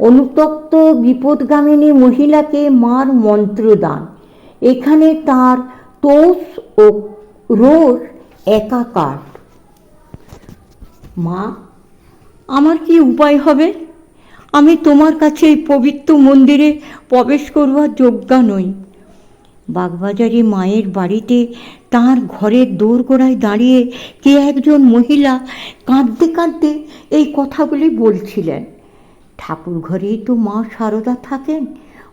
অনুতপ্ত বিপদগামিনী মহিলাকে মার মন্ত্রদান। এখানে তার তোষ ও রোষ একাকার। মা, আমার কি উপায় হবে? আমি তোমার কাছে এই পবিত্র মন্দিরে প্রবেশ করবার যোগ্যা নই। বাগবাজারে মায়ের বাড়িতে তার ঘরের দোরগোড়ায় দাঁড়িয়ে কে একজন মহিলা কাঁদতে কাঁদতে এই কথাগুলি বলছিলেন। ঠাকুর ঘরেই তো মা সারদা থাকেন।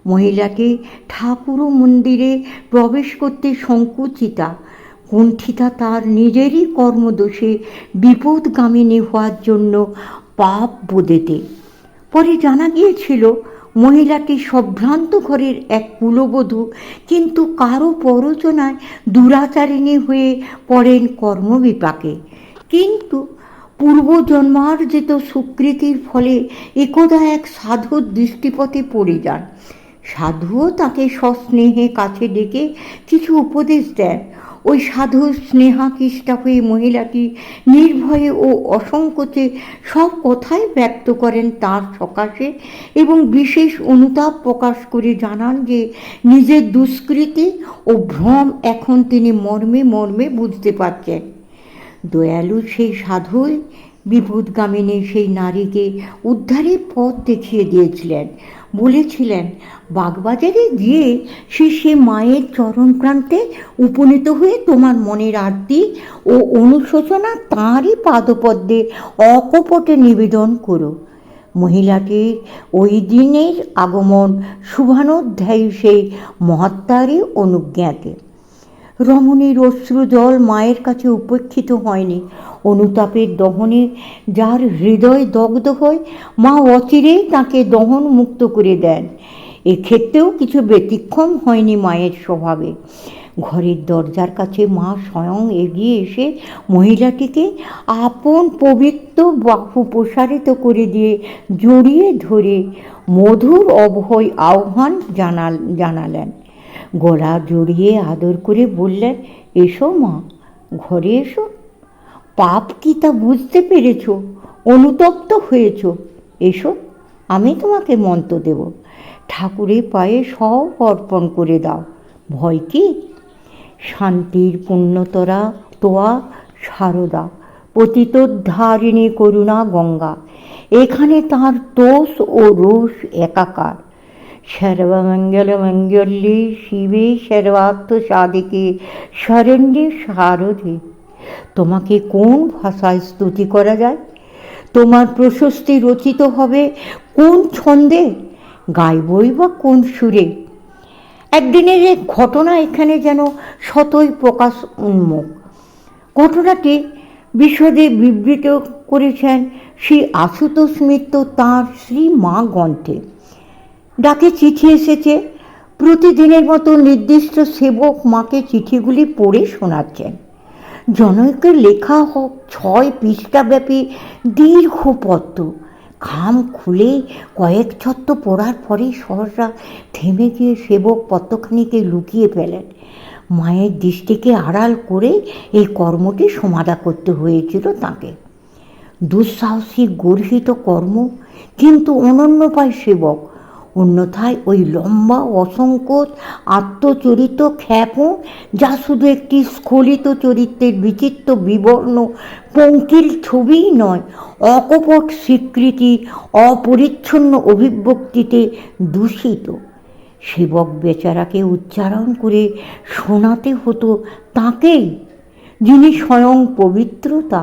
মহিলাকে ঠাকুর মন্দিরে প্রবেশ করতে সংকুচিতা, কুণ্ঠিতা তার নিজেরই কর্মদোষে বিপদগামিনী হওয়ার জন্য পাপ বোধেতে। পরে জানা গিয়েছিল, মহিলাটি সম্ভ্রান্ত ঘরের এক কুলবধূ, কিন্তু কারও প্ররোচনায় দুরাচারিণী হয়ে পড়েন কর্মবিপাকে। কিন্তু পূর্বজন্মার্জিত সুকৃতির ফলে একদা এক সাধুর দৃষ্টিপথে পড়ে যান। সাধুও তাকে সস্নেহে কাছে ডেকে কিছু উপদেশ দেন। ওই সাধু স্নেহাকৃষ্টা হয়ে মহিলাটি নির্ভয়ে ও অসংকোচে সব কথাই ব্যক্ত করেন তার সকাশে এবং বিশেষ অনুতাপ প্রকাশ করে জানান যে নিজের দুষ্কৃতি ও ভ্রম এখন তিনি মর্মে মর্মে বুঝতে পারছেন। দয়ালু সেই সাধুই বিপদগামিনী সেই নারীকে উদ্ধারের পথ দেখিয়ে দিয়েছিলেন। বলেছিলেন, বাগবাজারে গিয়ে সে সে মায়ের চরণ প্রান্তে উপনীত হয়ে তোমার মনের আরতি ও অনুশোচনা তাঁরই পাদপদ্মে অকপটে নিবেদন করো। মহিলাটির ওই দিনের আগমন শুভানোধ্যায়ী সেই মহাত্মারই অনুজ্ঞাতে রমণীর অশ্রু জল মায়ের কাছে উপেক্ষিত হয়নি। অনুতাপের দহনে যার হৃদয় দগ্ধ হয়, মা অচিরেই তাকে দহন মুক্ত করে দেন। এক্ষেত্রেও কিছু ব্যতিক্রম হয়নি মায়ের স্বভাবে। ঘরের দরজার কাছে মা স্বয়ং এগিয়ে এসে মহিলাটিকে আপন পবিত্র বাহু প্রসারিত করে দিয়ে জড়িয়ে ধরে মধুর অভয় আহ্বান জানাল জানালেন। গলা জড়িয়ে আদর করে বললেন, এসো মা, ঘরে এসো। পাপ কি তা বুঝতে পেরেছ? অনুতপ্ত হয়েছ। এসো, আমি তোমাকে মন্ত্র দেব। ঠাকুরের পায়ে সব অর্পণ করে দাও। ভয় কি? শান্তির পুণ্যতরা তোয়া সারদা। পতিতোদ্ধারিণী করুণা গঙ্গা। এখানে তার দোষ ও রোষ একাকার। সর্বমঙ্গলমঙ্গল্যে শিবে সর্বার্থ সাধিকে শরণ্যে সারথে তোমাকে কোন ভাষায় স্তুতি করা যায়? তোমার প্রশস্তি রচিত হবে কোন ছন্দে? গাইবই বা কোন সুরে? একদিনের এক ঘটনা এখানে যেন শতই প্রকাশ উন্মুখ। ঘটনাটি বিশদে বিবৃত করেছেন শ্রী আশুতোষ মিত্র তাঁর শ্রী মা গ্রন্থে ডাকে চিঠি এসেছে। প্রতিদিনের মতো নির্দিষ্ট সেবক মাকে চিঠিগুলি পড়ে শোনাচ্ছেন। জনকের লেখা হোক, ছয় পৃষ্ঠাব্যাপী দীর্ঘ পত্র খাম খুলে কয়েক ছত্র পড়ার পরেই সহসা থেমে গিয়ে সেবক পত্রখানিকে লুকিয়ে ফেলেন। মায়ের দৃষ্টিকে আড়াল করে এই কর্মটি সমাধা করতে হয়েছিল তাকে। দুঃসাহসিক গর্হিত কর্ম, কিন্তু অনন্য পায় সেবক অন্যথায় ওই লম্বা, অসংকোচ, আত্মচরিত খ্যাপন যা শুধু একটি স্খলিত চরিত্রের বিচিত্র বিবর্ণ, পঙ্কিল ছবিই নয়, অকপট স্বীকৃতি, অপরিচ্ছন্ন অভিব্যক্তিতে দূষিত। সেবক বেচারাকে উচ্চারণ করে শোনাতে হতো তাকেই, যিনি স্বয়ং পবিত্রতা।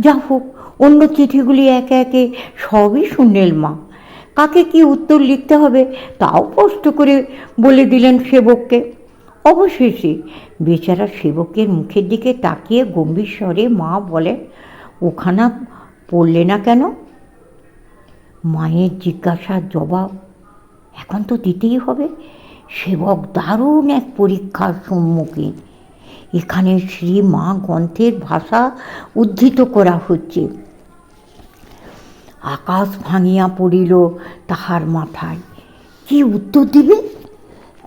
যা হোক অন্য চিঠিগুলি একে একে সবই শুনলেন মা। কাকে কি উত্তর লিখতে হবে তাও স্পষ্ট করে বলে দিলেন সেবককে। অবশেষে বেচারা সেবকের মুখের দিকে তাকিয়ে গম্ভীর স্বরে মা বলে ওখানা পড়লে না কেন? মায়ের জিজ্ঞাসার জবাব, এখন তো দিতেই হবে। সেবক দারুণ এক পরীক্ষার সম্মুখীন। এখানে শ্রী মা গ্রন্থের ভাষা উদ্ধৃত করা হচ্ছে। আকাশ ভাঙিয়া পড়িল তাহার মাথায়। কি উত্তর দিবে?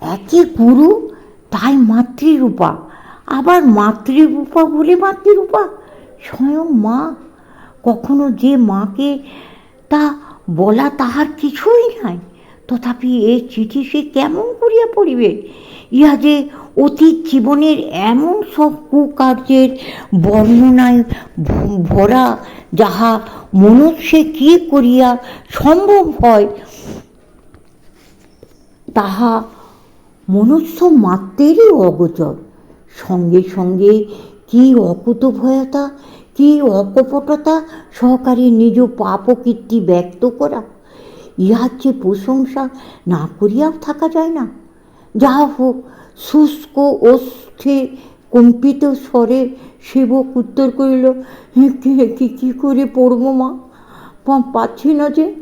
একে গুরু, তাই মাতৃরূপা। আবার মাতৃরূপা বলে মাতৃরূপা? স্বয়ং মা। কখনো যে মাকে তা বলা তাহার কিছুই নাই। তথাপি এ চিঠি সে কেমন করিয়া পড়িবে? ইহা যে অতীত জীবনের এমন সব কুকার্যের বর্ণনায় ভরা, যাহা মনুষ্যে কি করিয়া সম্ভব হয়? তাহা মনুষ্য মাত্রেরই অগোচর। সঙ্গে সঙ্গে কি অকুতভয়তা, কি অকপটতা সহকারে নিজ পাপ ও কীর্তি ব্যক্ত করা? ইহার যে প্রশংসা না করিয়াও থাকা যায় না। যাহা হোক, শুষ্ক অস্থে কম্পিত স্বরে সেবক উত্তর করিল "হ্যাঁ, কি- করে পড়ব মা? পাচ্ছি না যে।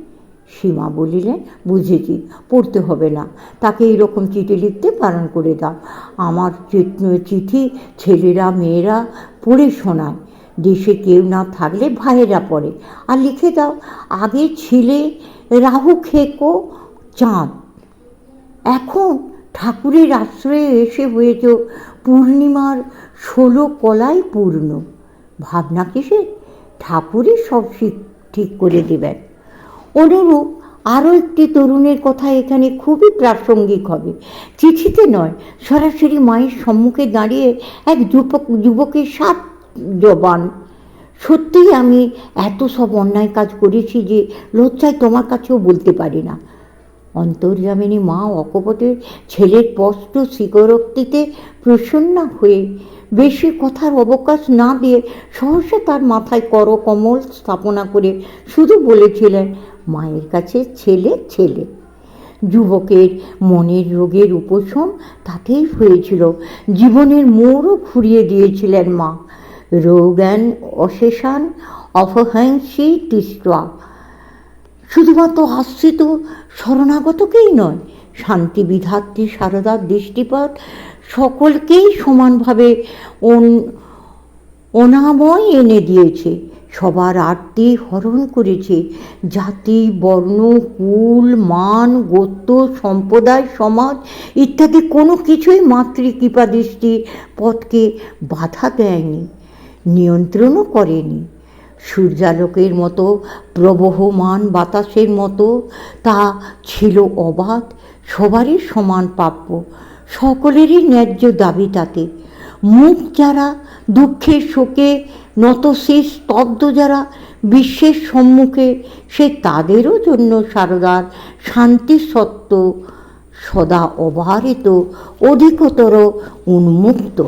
সীমা বলিলেন বুঝেছি পড়তে হবে না। তাকে এইরকম চিঠি লিখতে বারণ করে দাও। আমার চিঠি ছেলেরা মেয়েরা পড়ে শোনায়। দেশে কেউ না থাকলে ভাইয়েরা পড়ে। আর লিখে দাও আগে ছিলে রাহু খেকো চাঁদ। এখন ঠাকুরের আশ্রয়ে এসে হয়েছ পূর্ণিমার ষোলো কলাই পূর্ণ। ভাবনা কিসে ঠাকুরই সব ঠিক করে দেবেন। অনুরূপ আরও একটি তরুণের কথা এখানে খুবই প্রাসঙ্গিক হবে। চিঠিতে নয়, সরাসরি মায়ের সম্মুখে দাঁড়িয়ে এক যুবক, যুবকের সাত জবান। সত্যিই আমি এত সব অন্যায় কাজ করেছি যে লজ্জায় তোমার কাছেও বলতে পারি না। অন্তর্যামিনী মা অকপটের ছেলের স্পষ্ট স্বীকারোক্তিতে প্রসন্ন হয়ে বেশি কথার অবকাশ না দিয়ে সহসা তার মাথায় করকমল স্থাপনা করে শুধু বলেছিলেন, মায়ের কাছে ছেলে ছেলে। যুবকের মনের রোগের উপশম তাতেই হয়েছিল। জীবনের মোড়ও ঘুরিয়ে দিয়েছিলেন মা। রোগান অশেষান অপহংসী তিস্তা শুধুমাত্র আশ্রিত শরণাগতকেই নয় শান্তি বিধাত্রী সারদার দৃষ্টিপাত সকলকেই সমানভাবে অন- অনাময় এনে দিয়েছে। সবার আরতি হরণ করেছে। জাতি, বর্ণ, কুল, মান, গোত্র, সম্প্রদায়, সমাজ ইত্যাদি কোনো কিছুই মাতৃকৃপা দৃষ্টির পথকে বাধা দেয়নি, নিয়ন্ত্রণও করেনি। সূর্যালোকের মতো, প্রবহমান বাতাসের মতো, তা ছিল অবাধ, সবারই সমান প্রাপ্য, সকলেরই ন্যায্য দাবি তাতে মুখ যারা দুঃখে শোকে নত শেষ স্তব্ধ যারা বিশ্বের সম্মুখে, সে তাদেরও জন্য সারদার শান্তি সত্য সদা অবারিত অধিকতর উন্মুক্ত।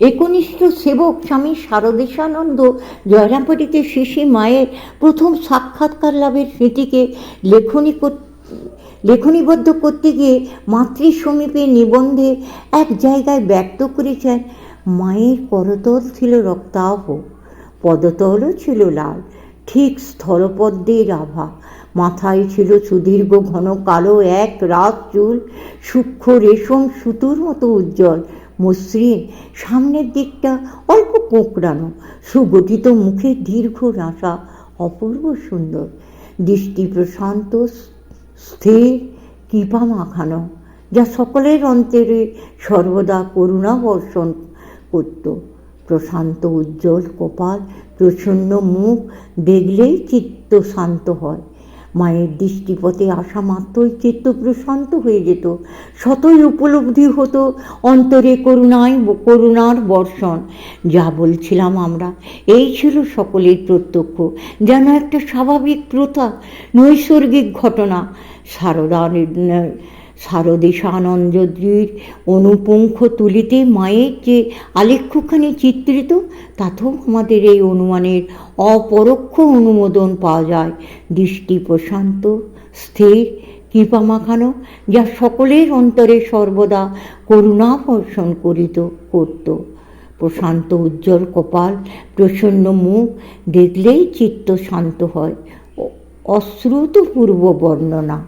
একনিষ্ঠ সেবক স্বামী শারদেশানন্দ জয়রামবাটিতে শিশি মায়ের প্রথম সাক্ষাৎকার লাভের স্মৃতিকে লেখনী লেখনীবদ্ধ করতে গিয়ে মাতৃ সমীপে নিবন্ধে এক জায়গায় ব্যক্ত করেছেন, মায়ের করতল ছিল রক্তাভ পদতলও ছিল লাল, ঠিক স্থলপদ্মের আভা মাথায় ছিল সুদীর্ঘ ঘন কালো এক রাত চুল, সূক্ষ্ম রেশম সুতোর মতো উজ্জ্বল মসৃণ। সামনের দিকটা অল্প কোঁকড়ানো, সুগঠিত মুখে দীর্ঘ নাসা অপূর্ব সুন্দর। দৃষ্টি প্রশান্ত স্থির, কৃপা মাখানো, যা সকলের অন্তরে সর্বদা করুণা বর্ষণ করত। প্রশান্ত, উজ্জ্বল, কপাল প্রসন্ন মুখ দেখলেই চিত্ত শান্ত হয়। মায়ের দৃষ্টিপথে আসা মাত্রই চিত্ত প্রশান্ত হয়ে যেত। শতই উপলব্ধি হতো অন্তরে করুণায় করুণার বর্ষণ। যা বলছিলাম আমরা, এই ছিল সকলের প্রত্যক্ষ। যেন একটা স্বাভাবিক প্রথা, নৈসর্গিক ঘটনা, সারদা শারদেশানন্দজির অনুপুঙ্খ তুলিতে মায়ের যে আলেখ্যখানি চিত্রিত, তাতেও আমাদের এই অনুমানের অপরোক্ষ অনুমোদন পাওয়া যায়। দৃষ্টি প্রশান্ত, স্থির, কৃপা মাখানো, যা সকলের অন্তরে সর্বদা করুণা বর্ষণ করিত, করত। প্রশান্ত উজ্জ্বল কপাল, প্রসন্ন মুখ, দেখলেই চিত্ত শান্ত হয়। অশ্রুত পূর্ব বর্ণনা।